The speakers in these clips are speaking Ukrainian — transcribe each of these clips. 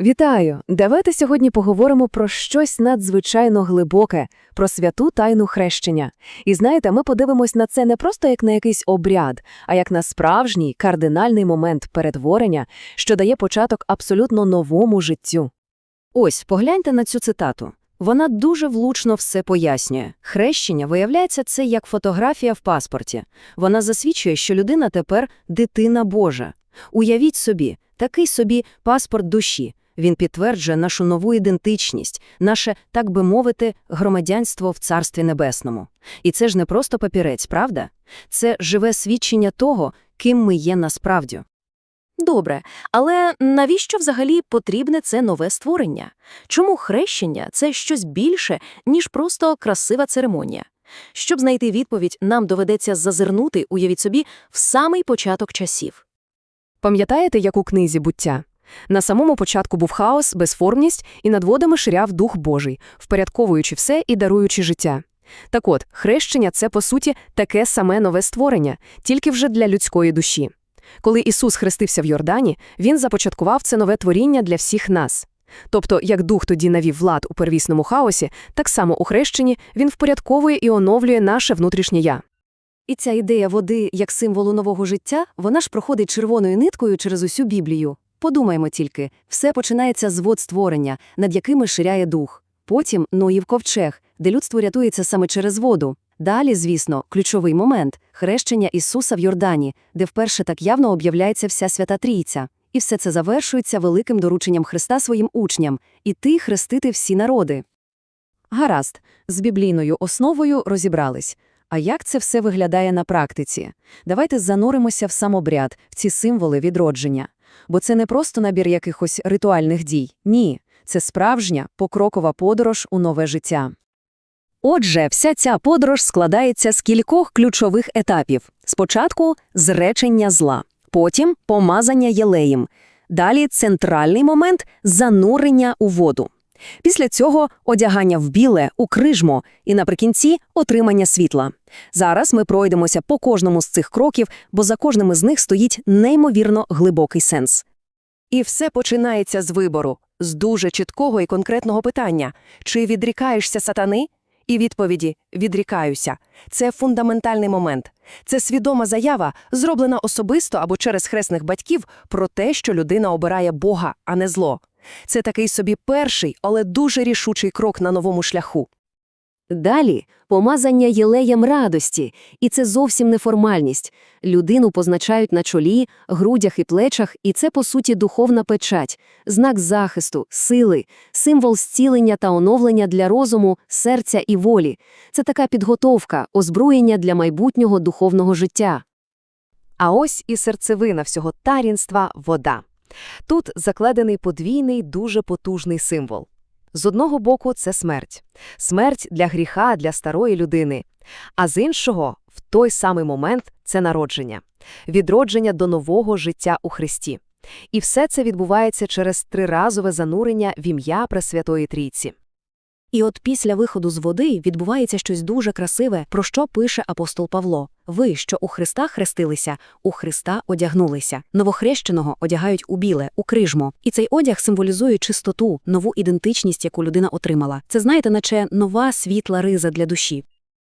Вітаю! Давайте сьогодні поговоримо про щось надзвичайно глибоке, про святу тайну хрещення. І знаєте, ми подивимось на це не просто як на якийсь обряд, а як на справжній кардинальний момент перетворення, що дає початок абсолютно новому життю. Ось, погляньте на цю цитату. Вона дуже влучно все пояснює. Хрещення, виявляється, це як фотографія в паспорті. Вона засвідчує, що людина тепер дитина Божа. Уявіть собі, такий собі паспорт душі. Він підтверджує нашу нову ідентичність, наше, так би мовити, громадянство в Царстві Небесному. І це ж не просто папірець, правда? Це живе свідчення того, ким ми є насправді. Добре, але навіщо взагалі потрібне це нове створення? Чому хрещення – це щось більше, ніж просто красива церемонія? Щоб знайти відповідь, нам доведеться зазирнути, уявіть собі, в самий початок часів. Пам'ятаєте, як у книзі буття? На самому початку був хаос, безформність, і над водами ширяв Дух Божий, впорядковуючи все і даруючи життя. Так от, хрещення – це, по суті, таке саме нове створення, тільки вже для людської душі. Коли Ісус хрестився в Йордані, Він започаткував це нове творіння для всіх нас. Тобто, як Дух тоді навів влад у первісному хаосі, так само у хрещенні Він впорядковує і оновлює наше внутрішнє «я». І ця ідея води як символу нового життя, вона ж проходить червоною ниткою через усю Біблію. Подумаймо тільки, все починається з вод створення, над якими ширяє дух. Потім Ноїв ковчег, де людство рятується саме через воду. Далі, звісно, ключовий момент хрещення Ісуса в Йордані, де вперше так явно об'являється вся свята Трійця. І все це завершується великим дорученням Христа своїм учням іти хрестити всі народи. Гаразд, з біблійною основою розібрались. А як це все виглядає на практиці? Давайте зануримося в сам обряд, в ці символи відродження. Бо це не просто набір якихось ритуальних дій. Ні, це справжня покрокова подорож у нове життя. Отже, вся ця подорож складається з кількох ключових етапів. Спочатку – зречення зла, потім – помазання єлеєм, далі – центральний момент – занурення у воду. Після цього – одягання в біле, у крижмо, і наприкінці – отримання світла. Зараз ми пройдемося по кожному з цих кроків, бо за кожним із них стоїть неймовірно глибокий сенс. І все починається з вибору, з дуже чіткого і конкретного питання – чи відрікаєшся сатани? І відповіді «відрікаюся». Це фундаментальний момент. Це свідома заява, зроблена особисто або через хресних батьків про те, що людина обирає Бога, а не зло. Це такий собі перший, але дуже рішучий крок на новому шляху. Далі – помазання єлеєм радості, і це зовсім не формальність. Людину позначають на чолі, грудях і плечах, і це, по суті, духовна печать, знак захисту, сили, символ зцілення та оновлення для розуму, серця і волі. Це така підготовка, озброєння для майбутнього духовного життя. А ось і серцевина всього тарінства – вода. Тут закладений подвійний, дуже потужний символ. З одного боку, це смерть. Смерть для гріха, для старої людини. А з іншого, в той самий момент, це народження. Відродження до нового життя у Христі. І все це відбувається через триразове занурення в ім'я Пресвятої Трійці. І от після виходу з води відбувається щось дуже красиве, про що пише апостол Павло. Ви, що у Христа хрестилися, у Христа одягнулися. Новохрещеного одягають у біле, у крижмо. І цей одяг символізує чистоту, нову ідентичність, яку людина отримала. Це, знаєте, наче нова світла риза для душі.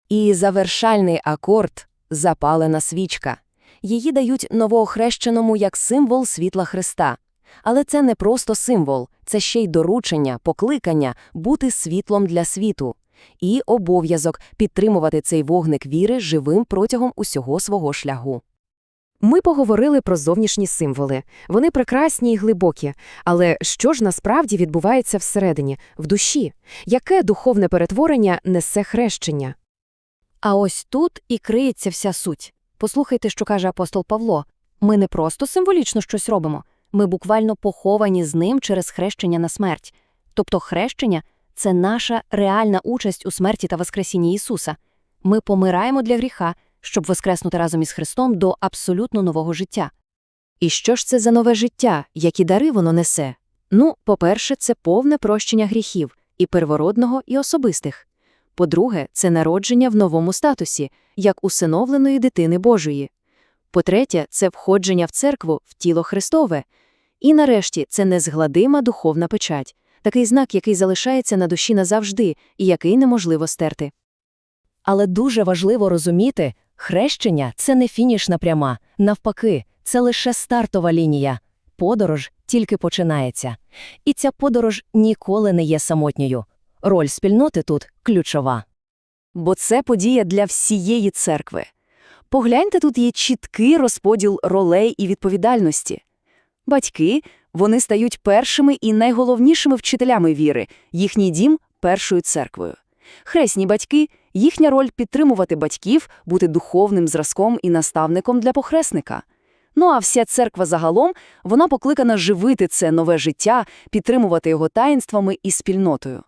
І завершальний акорд – запалена свічка. Її дають новоохрещеному як символ світла Христа. Але це не просто символ, це ще й доручення, покликання бути світлом для світу. І обов'язок підтримувати цей вогник віри живим протягом усього свого шляху. Ми поговорили про зовнішні символи. Вони прекрасні і глибокі. Але що ж насправді відбувається всередині, в душі? Яке духовне перетворення несе хрещення? А ось тут і криється вся суть. Послухайте, що каже апостол Павло. Ми не просто символічно щось робимо, ми буквально поховані з ним через хрещення на смерть. Тобто хрещення – це наша реальна участь у смерті та воскресінні Ісуса. Ми помираємо для гріха, щоб воскреснути разом із Христом до абсолютно нового життя. І що ж це за нове життя, які дари воно несе? Ну, по-перше, це повне прощення гріхів, і первородного, і особистих. По-друге, це народження в новому статусі, як усиновленої дитини Божої. По-третє, це входження в церкву, в тіло Христове. І нарешті це незгладима духовна печать, такий знак, який залишається на душі назавжди і який неможливо стерти. Але дуже важливо розуміти, хрещення це не фінішна пряма, навпаки, це лише стартова лінія. Подорож тільки починається. І ця подорож ніколи не є самотньою. Роль спільноти тут ключова. Бо це подія для всієї церкви. Погляньте, тут є чіткий розподіл ролей і відповідальності. Батьки, вони стають першими і найголовнішими вчителями віри, їхній дім – першою церквою. Хресні батьки – їхня роль підтримувати батьків, бути духовним зразком і наставником для похресника. Ну а вся церква загалом, вона покликана живити це нове життя, підтримувати його таїнствами і спільнотою.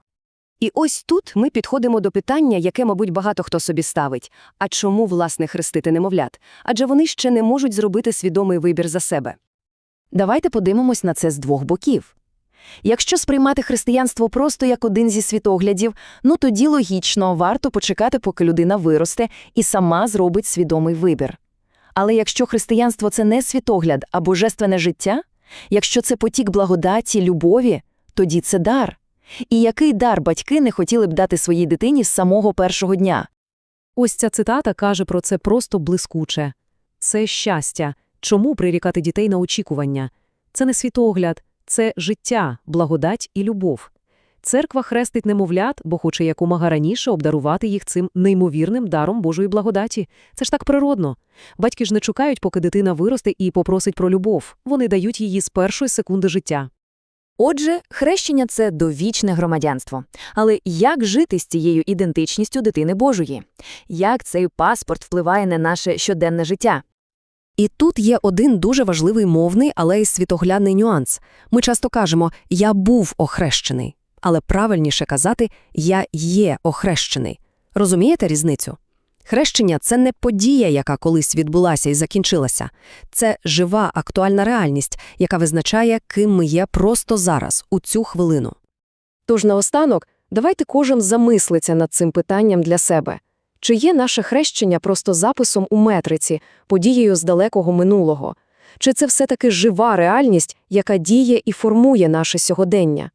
І ось тут ми підходимо до питання, яке, мабуть, багато хто собі ставить. А чому, власне, хрестити немовлят? Адже вони ще не можуть зробити свідомий вибір за себе. Давайте подивимось на це з двох боків. Якщо сприймати християнство просто як один зі світоглядів, ну тоді логічно, варто почекати, поки людина виросте і сама зробить свідомий вибір. Але якщо християнство – це не світогляд, а божественне життя, якщо це потік благодаті, любові, тоді це дар. І який дар батьки не хотіли б дати своїй дитині з самого першого дня? Ось ця цитата каже про це просто блискуче. Це щастя. Чому прирікати дітей на очікування? Це не світогляд, це життя, благодать і любов. Церква хрестить немовлят, бо хоче якомога раніше обдарувати їх цим неймовірним даром Божої благодаті. Це ж так природно. Батьки ж не чекають, поки дитина виросте і попросить про любов. Вони дають її з першої секунди життя. Отже, хрещення – це довічне громадянство. Але як жити з цією ідентичністю дитини Божої? Як цей паспорт впливає на наше щоденне життя? І тут є один дуже важливий мовний, але й світоглядний нюанс. Ми часто кажемо «я був охрещений», але правильніше казати «я є охрещений». Розумієте різницю? Хрещення – це не подія, яка колись відбулася і закінчилася. Це жива, актуальна реальність, яка визначає, ким ми є просто зараз, у цю хвилину. Тож наостанок, давайте кожен замислиться над цим питанням для себе. Чи є наше хрещення просто записом у метриці, подією з далекого минулого? Чи це все-таки жива реальність, яка діє і формує наше сьогодення?